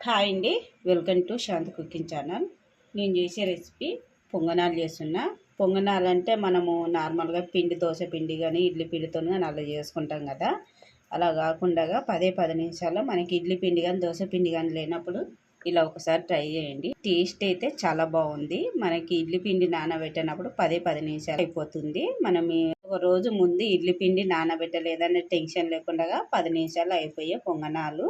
Hi అండి. Welcome to Shanti cooking channel. నేను చేసే రెసిపీ పొంగనాలు చేస్తున్నా. పొంగనాలు అంటే మనము నార్మల్గా పిండి దోశ పిండి కానీ ఇడ్లీ పిండితో కానీ అలా చేసుకుంటాం కదా. అలా కాకుండా పదే పది నిమిషాల్లో మనకి ఇడ్లీ పిండి కానీ దోశ పిండి కానీ లేనప్పుడు ఇలా ఒకసారి ట్రై చేయండి. టేస్ట్ అయితే చాలా బాగుంది. మనకి ఇడ్లీ పిండి నానబెట్టినప్పుడు పదే పది నిమిషాలు అయిపోతుంది. మనం ఒక రోజు ముందు ఇడ్లీ పిండి నానబెట్టలేదనే టెన్షన్ లేకుండా పది నిమిషాలు అయిపోయే పొంగనాలు.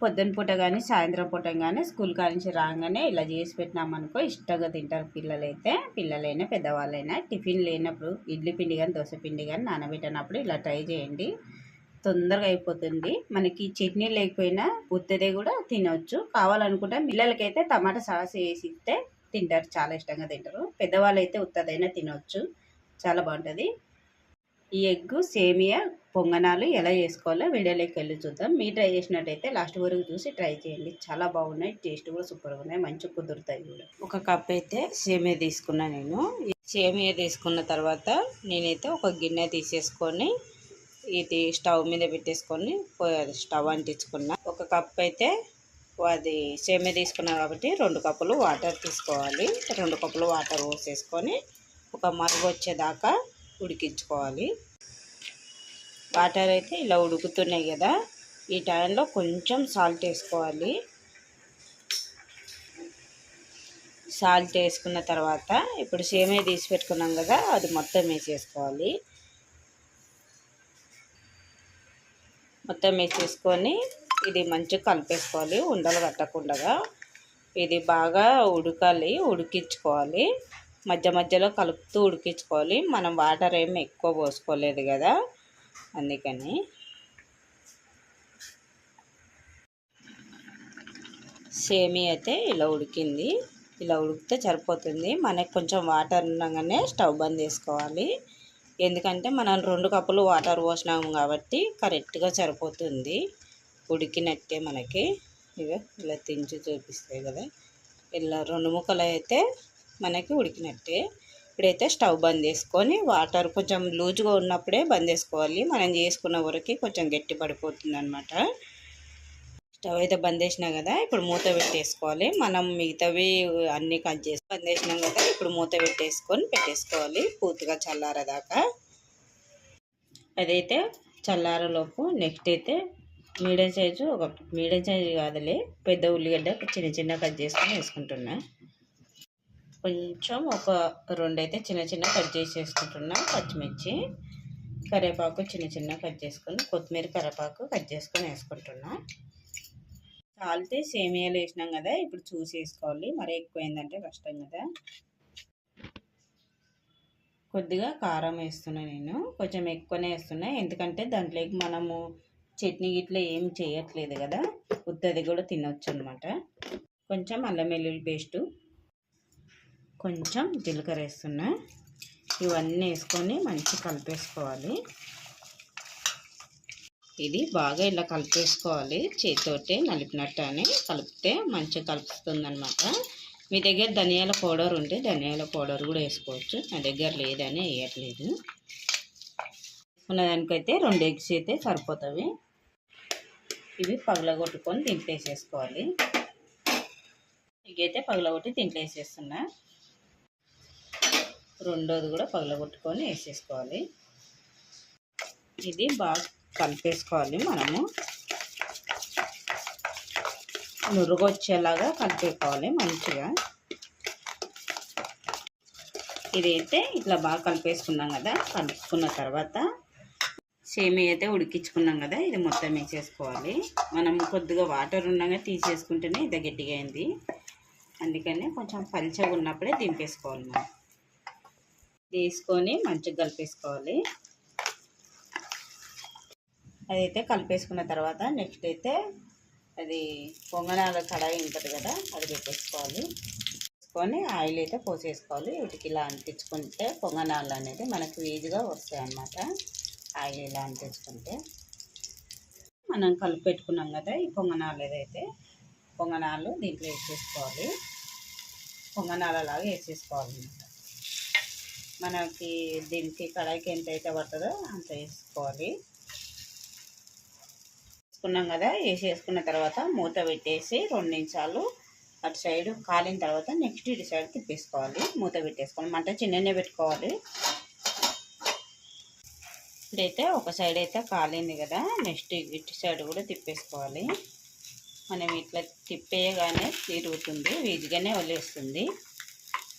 పొద్దున పూట కానీ సాయంత్రం పూట కానీ స్కూల్ కానించి రాగానే ఇలా చేసి పెట్టినామనుకో ఇష్టంగా తింటారు పిల్లలైతే. పిల్లలైనా పెద్దవాళ్ళైనా టిఫిన్ లేనప్పుడు ఇడ్లీ పిండి కానీ దోశ పిండి కానీ నానబెట్టినప్పుడు ఇలా ట్రై చేయండి. తొందరగా అయిపోతుంది. మనకి చట్నీ లేకపోయినా ఉత్తదే కూడా తినవచ్చు కావాలనుకుంటే పిల్లలకైతే టమాటా సాస్ వేసి ఇస్తే తింటారు చాలా ఇష్టంగా తింటారు. పెద్దవాళ్ళు అయితే ఉత్తదైనా తినవచ్చు చాలా బాగుంటుంది. ఈ ఎగ్ సేమియా పొంగనాలు ఎలా చేసుకోవాలో వీడియోలోకి వెళ్ళి చూద్దాం. మీరు ట్రై చేసినట్టయితే లాస్ట్ వరకు చూసి ట్రై చేయండి. చాలా బాగున్నాయి టేస్ట్ కూడా సూపర్గా ఉన్నాయి మంచి కుదురుతాయి కూడా. ఒక కప్ అయితే సేమియా తీసుకున్నా నేను. సేమియా తీసుకున్న తర్వాత నేనైతే ఒక గిన్నె తీసేసుకొని ఇది స్టవ్ మీద పెట్టేసుకొని స్టవ్ అంటించుకున్నా. ఒక కప్ అయితే అది సేమియా తీసుకున్నా కాబట్టి రెండు కప్పులు వాటర్ తీసుకోవాలి. రెండు కప్పులు వాటర్ పోసేసుకొని ఒక మరుగు వచ్చేదాకా ఉడికించుకోవాలి. వాటర్ అయితే ఇలా ఉడుకుతున్నాయి కదా. ఈ టైంలో కొంచెం సాల్ట్ వేసుకోవాలి. సాల్ట్ వేసుకున్న తర్వాత ఇప్పుడు సేమే తీసి పెట్టుకున్నాం కదా అది మొత్తం వేసేసుకోవాలి. మొత్తం వేసేసుకొని ఇది మంచిగా కలిపేసుకోవాలి ఉండలు కట్టకుండా. ఇది బాగా ఉడకాలి ఉడికించుకోవాలి. మధ్య మధ్యలో కలుపుతూ ఉడికించుకోవాలి. మనం వాటర్ ఏమి ఎక్కువ పోసుకోలేదు కదా. అందుకని. సేమీ అయితే ఇలా ఉడికింది. ఇలా ఉడికితే సరిపోతుంది. మనకి కొంచెం వాటర్ ఉండగానే స్టవ్ బంద్ చేసుకోవాలి. ఎందుకంటే మనం రెండు కప్పులు వాటర్ పోసినాము కాబట్టి కరెక్ట్గా సరిపోతుంది. ఉడికినట్టే మనకి. ఇక ఇలా తించి చూపిస్తాయి కదా. ఇలా రెండు ముక్కలు అయితే మనకి ఉడికినట్టే. ఇప్పుడైతే స్టవ్ బంద్ చేసుకొని వాటర్ కొంచెం లూజ్గా ఉన్నప్పుడే బంద్ చేసుకోవాలి. మనం చేసుకున్న వరకు కొంచెం గట్టి పడిపోతుంది అనమాట స్టవ్ అయితే బంద్ చేసినా కదా ఇప్పుడు మూత పెట్టేసుకోవాలి. మనం మిగతావి అన్నీ కట్ చేసి బంద్ చేసినాం కదా ఇప్పుడు మూత పెట్టేసుకొని పెట్టేసుకోవాలి పూర్తిగా చల్లారదాకా. అదైతే చల్లారలోపు నెక్స్ట్ అయితే మీడియం సైజు ఒక మీడియం సైజు కాదులే పెద్ద ఉల్లిగడ్డ చిన్న చిన్న కట్ చేసుకొని వేసుకుంటున్నా. కొంచెం ఒక రెండు అయితే చిన్న చిన్న కట్ చేసేసుకుంటున్నాను పచ్చిమిర్చి కరివేపాకు చిన్న చిన్న కట్ చేసుకొని కొత్తిమీర కరివేపాకు కట్ చేసుకొని వేసుకుంటున్నా. కాలితే సేమియాలు వేసినాం కదా ఇప్పుడు చూసి వేసుకోవాలి. మరీ ఎక్కువైందంటే కష్టం కదా. కొద్దిగా కారం వేస్తున్నా నేను. కొంచెం ఎక్కువనే వేస్తున్నా. ఎందుకంటే దాంట్లోకి మనము చట్నీ గిట్లా ఏం చేయట్లేదు కదా. ఉద్దది కూడా తినొచ్చు అనమాట కొంచెం అల్లం వెల్లుల్లి పేస్టు కొంచెం జీలకర్ర వేస్తున్నా ఇవన్నీ వేసుకొని మంచి కలిపేసుకోవాలి. ఇది బాగా ఇలా కలిపేసుకోవాలి. చేతితోటి నలిపినట్టు అని కలిపితే మంచిగా కలుపుతుంది అనమాట మీ దగ్గర ధనియాల పౌడర్ ఉంటే ధనియాల పౌడర్ కూడా వేసుకోవచ్చు. నా దగ్గర లేదని వేయట్లేదు. ఉన్నదానికైతే రెండు ఎగ్స్ అయితే సరిపోతాయి. ఇవి పగలగొట్టుకొని దీంట్లో వేసేసుకోవాలి ఇగైతే పగలగొట్టి దీంట్లో రెండోది కూడా పగలగొట్టుకొని వేసేసుకోవాలి. ఇది బాగా కలిపేసుకోవాలి మనము. నురుగొచ్చేలాగా కలిపేసుకోవాలి మంచిగా. ఇదైతే ఇట్లా బాగా కలిపేసుకున్నాం కదా కలుపుకున్న తర్వాత సేమి అయితే ఉడికించుకున్నాం కదా ఇది మొత్తం వేసేసుకోవాలి. మనం కొద్దిగా వాటర్ ఉండగా తీసేసుకుంటేనే ఇది గట్టిగా అయింది. అందుకని కొంచెం పలిచగా ఉన్నప్పుడే దింపేసుకోవాలి మనం. తీసుకొని మంచిగా కలిపేసుకోవాలి. అదైతే కలిపేసుకున్న తర్వాత నెక్స్ట్ అయితే అది పొంగనాల కడాయి ఉంటుంది కదా అది పెట్టేసుకోవాలి. వేసుకొని ఆయిల్ అయితే పోసేసుకోవాలి. వీటికి ఇలా అంటించుకుంటే పొంగనాలు అనేది మనకు ఈజీగా వస్తాయి అన్నమాట. ఆయిల్ ఇలా అంటించుకుంటే. మనం కలిపి పెట్టుకున్నాం కదా ఈ పొంగనాలు ఏదైతే పొంగనాలు దీంట్లో వేసేసుకోవాలి. పొంగనాలలాగా వేసేసుకోవాలి. మనకి దీనికి కడాయికి ఎంత అయితే పడుతుందో అంత వేసుకోవాలి. వేసుకున్నాం కదా వేసేసుకున్న తర్వాత మూత పెట్టేసి రెండు నిమిషాలు అటు సైడ్ కాలిన తర్వాత నెక్స్ట్ ఇటు సైడ్ తిప్పేసుకోవాలి. మూత పెట్టేసుకోవాలి. మంట చిన్ననే పెట్టుకోవాలి. ఇప్పుడైతే ఒక సైడ్ అయితే కాలింది కదా నెక్స్ట్ ఇటు సైడ్ కూడా తిప్పేసుకోవాలి. మనం ఇట్లా తిప్పేయగానే తిరుగుతుంది ఈజీగానే వదిలేస్తుంది.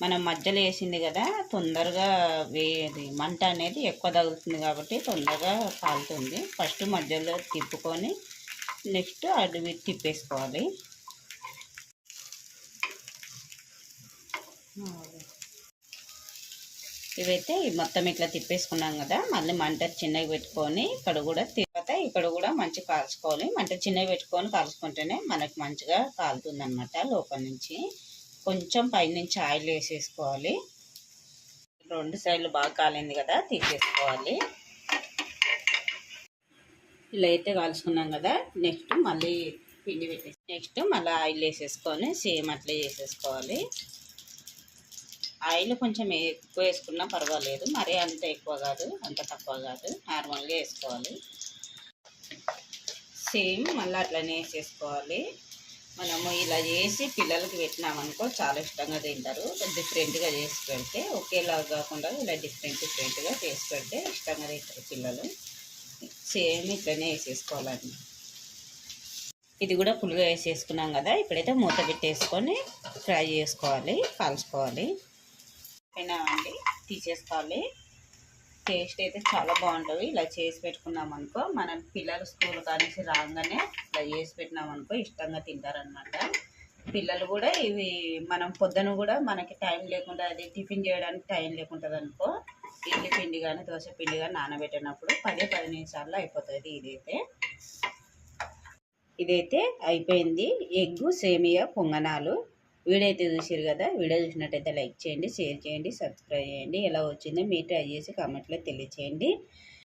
మనం మధ్యలో వేసింది కదా తొందరగా వేది మంట అనేది ఎక్కువ తగులుతుంది కాబట్టి తొందరగా కాలుతుంది. ఫస్ట్ మధ్యలో తిప్పుకొని నెక్స్ట్ అవి తిప్పేసుకోవాలి. ఇవైతే మొత్తం ఇట్లా తిప్పేసుకున్నాం కదా మళ్ళీ మంట చిన్నగా పెట్టుకొని ఇక్కడ కూడా తర్వాత ఇక్కడ కూడా మంచిగా కాల్చుకోవాలి. మంట చిన్నగా పెట్టుకొని కాల్చుకుంటేనే మనకు మంచిగా కాలుతుంది అనమాట లోపల నుంచి. కొంచెం పైనుంచి ఆయిల్ వేసేసుకోవాలి. రెండు సైడ్లు బాగా కాలింది కదా తీసేసుకోవాలి. ఇలా అయితే కాల్చుకున్నాం కదా నెక్స్ట్ మళ్ళీ పిండి పెట్టేసి నెక్స్ట్ మళ్ళీ ఆయిల్ వేసేసుకొని సేమ్ అట్లే చేసేసుకోవాలి. ఆయిల్ కొంచెం ఎక్కువ వేసుకున్నా పర్వాలేదు మరీ అంత ఎక్కువ కాదు అంత తక్కువ కాదు నార్మల్గా వేసుకోవాలి. సేమ్ మళ్ళీ అట్లనే వేసేసుకోవాలి. మనము ఇలా చేసి పిల్లలకి పెట్టినామనుకో చాలా ఇష్టంగా తింటారు. డిఫరెంట్గా చేసి పెడితే ఒకేలాగా కాకుండా ఇలా డిఫరెంట్ డిఫరెంట్గా చేసి పెడితే ఇష్టంగా తింటారు పిల్లలు. సేమ్ ఇట్లనే వేసేసుకోవాలండి. ఇది కూడా పులుగా వేసేసుకున్నాం కదా ఇప్పుడైతే మూత పెట్టేసుకొని ఫ్రై చేసుకోవాలి కాల్చుకోవాలి. అయినామండి తీసేసుకోవాలి. టేస్ట్ అయితే చాలా బాగుంటుంది. ఇలా చేసి పెట్టుకున్నాం అనుకో మనం పిల్లలు స్కూల్ కానీ రాగానే ఇట్లా చేసి పెట్టినాం అనుకో ఇష్టంగా తింటారనమాట పిల్లలు కూడా ఇవి మనం పొద్దున కూడా మనకి టైం లేకుండా అది టిఫిన్ చేయడానికి టైం లేకుంటుంది అనుకో ఇడ్లీ పిండి కానీ దోశ పిండి కానీ నానబెట్టినప్పుడు పదే పది నిమిషాల్లో అయిపోతుంది ఇదైతే. ఇదైతే అయిపోయింది ఎగ్గు సేమియా పొంగనాలు. వీడైతే అయితే చూసారు కదా వీడియో చూసినట్టయితే లైక్ చేయండి షేర్ చేయండి సబ్స్క్రైబ్ చేయండి. ఎలా వచ్చిందో మీరు ట్రై చేసి కామెంట్లో తెలియచేయండి.